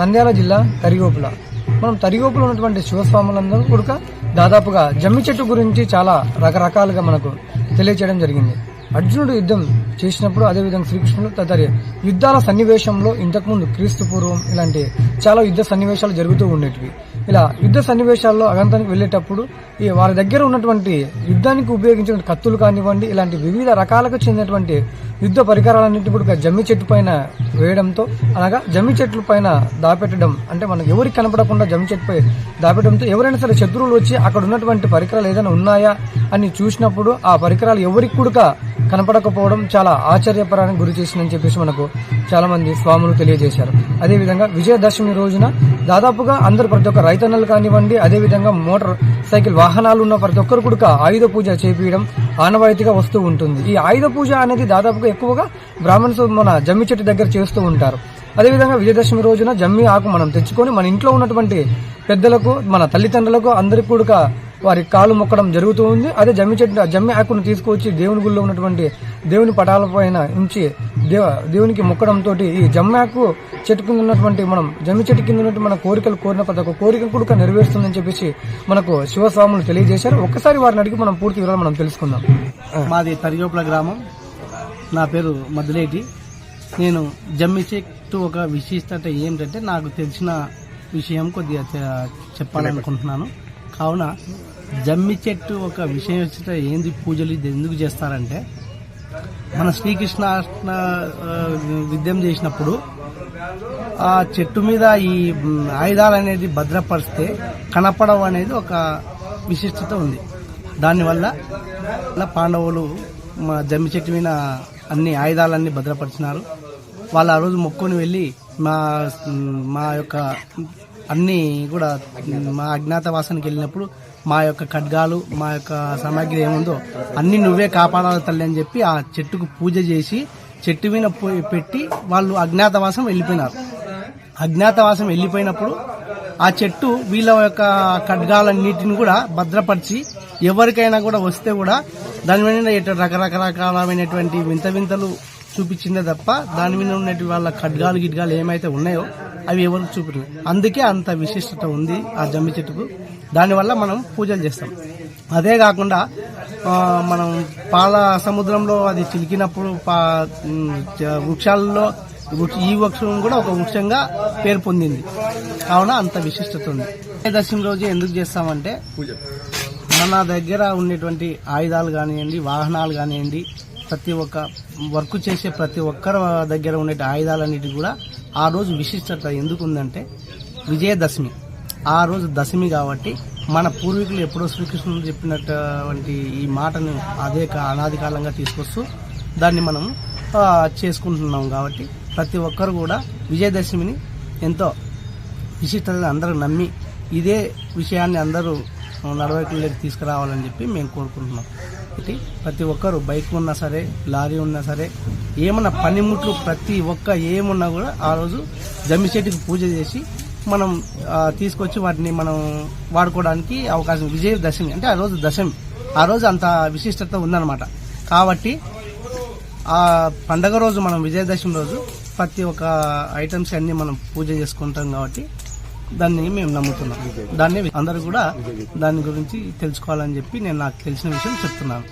నంద్యాల జిల్లా తరిగోపుల. మనం తరిగోపులో ఉన్నటువంటి శివస్వాములందరూ కూడా దాదాపుగా జమ్మి చెట్టు గురించి చాలా రకరకాలుగా మనకు తెలియచేయడం జరిగింది. అర్జునుడు యుద్ధం చేసినప్పుడు అదేవిధంగా శ్రీకృష్ణుడు తదితర యుద్ధాల సన్నివేశంలో ఇంతకుముందు క్రీస్తు పూర్వం ఇలాంటి చాలా యుద్ధ సన్నివేశాలు జరుగుతూ ఉండేటివి. ఇలా యుద్ధ సన్నివేశాల్లో అగంతానికి వెళ్ళేటప్పుడు ఈ వారి దగ్గర ఉన్నటువంటి యుద్ధానికి ఉపయోగించిన కత్తులు కానివ్వండి ఇలాంటి వివిధ రకాలకు చెందినటువంటి యుద్ధ పరికరాలన్నింటి కూడా జమ్మి చెట్టు పైన వేయడంతో అనగా జమ్మి చెట్లు పైన దాపెట్టడం అంటే మనకు ఎవరికి కనపడకుండా జమ్మి చెట్టుపై దాపెట్టడంతో ఎవరైనా సరే శత్రువులు వచ్చి అక్కడ ఉన్నటువంటి పరికరాలు ఏదైనా ఉన్నాయా అని చూసినప్పుడు ఆ పరికరాలు ఎవరికి కూడా కనపడకపోవడం చాలా ఆశ్చర్యపరానికి గురి చేసిందని చెప్పేసి మనకు చాలా మంది స్వాములు తెలియజేశారు. అదేవిధంగా విజయదశమి రోజున దాదాపుగా అందరు ప్రతి ఒక్క రైతన్నలు కానివ్వండి అదేవిధంగా మోటార్ సైకిల్ వాహనాలు ఉన్న ప్రతి ఒక్కరు కూడా ఆయుధ పూజ చేపించడం ఆనవాయితీగా వస్తూ ఉంటుంది. ఈ ఆయుధ పూజ అనేది దాదాపుగా ఎక్కువగా బ్రాహ్మణ్స్ మన జమ్మి చెట్టు దగ్గర చేస్తూ ఉంటారు. అదేవిధంగా విజయదశమి రోజున జమ్మి ఆకు మనం తెచ్చుకొని మన ఇంట్లో ఉన్నటువంటి పెద్దలకు మన తల్లిదండ్రులకు అందరికి కూడా వారి కాలు మొక్కడం జరుగుతూ ఉంది. అదే జమ్మి చెట్టు జమ్మి ఆకును తీసుకువచ్చి దేవుని గుళ్ళో ఉన్నటువంటి దేవుని పటాల పైన ఉంచి దేవ దేవునికి మొక్కడంతో ఈ జమ్మి ఆకు చెట్టు కింద ఉన్నటువంటి మనం జమ్మి చెట్టు కింద ఉన్నటువంటి మన కోరికలు కోరిన ప్రతి ఒక్క కోరిక కూడా నెరవేరుస్తుందని చెప్పేసి మనకు శివస్వాములు తెలియజేశారు. ఒక్కసారి వారిని అడిగి మనం పూర్తి వివరాలు మనం తెలుసుకుందాం. మాది తరిగోపల గ్రామం. నా పేరు మధులేటి. నేను జమ్మి చెట్టు ఒక విశిష్టత ఏంటంటే నాకు తెలిసిన విషయం కొద్దిగా చెప్పాలనుకుంటున్నాను. కావున జమ్మి చెట్టు ఒక విశేషత ఏంది పూజలు ఇది? ఎందుకు చేస్తారంటే మన శ్రీకృష్ణ విద్యం చేసినప్పుడు ఆ చెట్టు మీద ఈ ఆయుధాలు అనేది భద్రపరిస్తే కనపడవు అనేది ఒక విశిష్టత ఉంది. దానివల్ల ఇలా పాండవులు మా జమ్మి చెట్టు మీద అన్ని ఆయుధాలన్నీ భద్రపరిచినారు. వాళ్ళు ఆ రోజు మొక్కుని వెళ్ళి మా మా యొక్క అన్నీ కూడా మా అజ్ఞాతవాసానికి వెళ్ళినప్పుడు మా యొక్క ఖడ్గాలు మా యొక్క సామాగ్రి ఏముందో అన్ని నువ్వే కాపాడాలి తల్లి అని చెప్పి ఆ చెట్టుకు పూజ చేసి చెట్టు మీద పెట్టి వాళ్ళు అజ్ఞాతవాసం వెళ్ళిపోయినారు. అజ్ఞాతవాసం వెళ్ళిపోయినప్పుడు ఆ చెట్టు వీళ్ళ యొక్క ఖడ్గాలన్నిటిని కూడా భద్రపరిచి ఎవరికైనా కూడా వస్తే కూడా దాని మీద రకరకరకాలమైనటువంటి వింత వింతలు చూపించిందే తప్ప దాని మీద ఉన్నటువంటి వాళ్ళ ఖడ్గాలు గిడ్గాలు ఏమైతే ఉన్నాయో అవి ఎవరికి చూపించలేదు. అందుకే అంత విశిష్టత ఉంది ఆ జమ్మి చెట్టుకు. దానివల్ల మనం పూజలు చేస్తాం. అదే కాకుండా మనం పాల సముద్రంలో అది చిలికినప్పుడు పా- వృక్షాలలో వృక్ష- ఈ వృక్షం కూడా ఒక వృక్షంగా పేరు పొందింది. కావున అంత విశిష్టత ఉంది. దశమి రోజు ఎందుకు చేస్తామంటే మన దగ్గర ఉండేటువంటి ఆయుధాలు కానివ్వండి వాహనాలు కానివ్వండి ప్రతి ఒక్క వర్క్ చేసే ప్రతి ఒక్కరి దగ్గర ఉండే ఆయుధాలన్నిటి కూడా ఆ రోజు విశిష్టత ఎందుకు ఉందంటే విజయదశమి. ఆ రోజు దశమి కాబట్టి మన పూర్వీకులు ఎప్పుడో శ్రీకృష్ణుడు చెప్పినటువంటి ఈ మాటను అదే కా- అనాది కాలంగా తీసుకొస్తూ దాన్ని మనం చేసుకుంటున్నాం కాబట్టి ప్రతి ఒక్కరు కూడా విజయదశమిని ఎంతో విశిష్టతను అందరూ నమ్మి ఇదే విషయాన్ని అందరూ నడవడికలోకి తీసుకురావాలని చెప్పి మేము కోరుకుంటున్నాం. ప్రతి ఒక్కరు బైక్ ఉన్నా సరే లారీ ఉన్నా సరే ఏమన్నా పనిముట్లు ప్రతి ఒక్క ఏమున్నా కూడా ఆ రోజు జమ్మిచెట్టుకి పూజ చేసి మనం తీసుకొచ్చి వాటిని మనం వాడుకోవడానికి అవకాశం విజయ దశమి అంటే ఆ రోజు దశమి. ఆ రోజు అంత విశిష్టత ఉందన్నమాట. కాబట్టి ఆ పండగ రోజు మనం విజయదశమి రోజు ప్రతి ఒక్క ఐటమ్స్ అన్ని మనం పూజ చేసుకుంటాం కాబట్టి దాన్ని మేము నమ్ముతున్నాం. దాన్ని అందరూ కూడా దాని గురించి తెలుసుకోవాలని చెప్పి నేను నాకు తెలిసిన విషయం చెప్తున్నాను.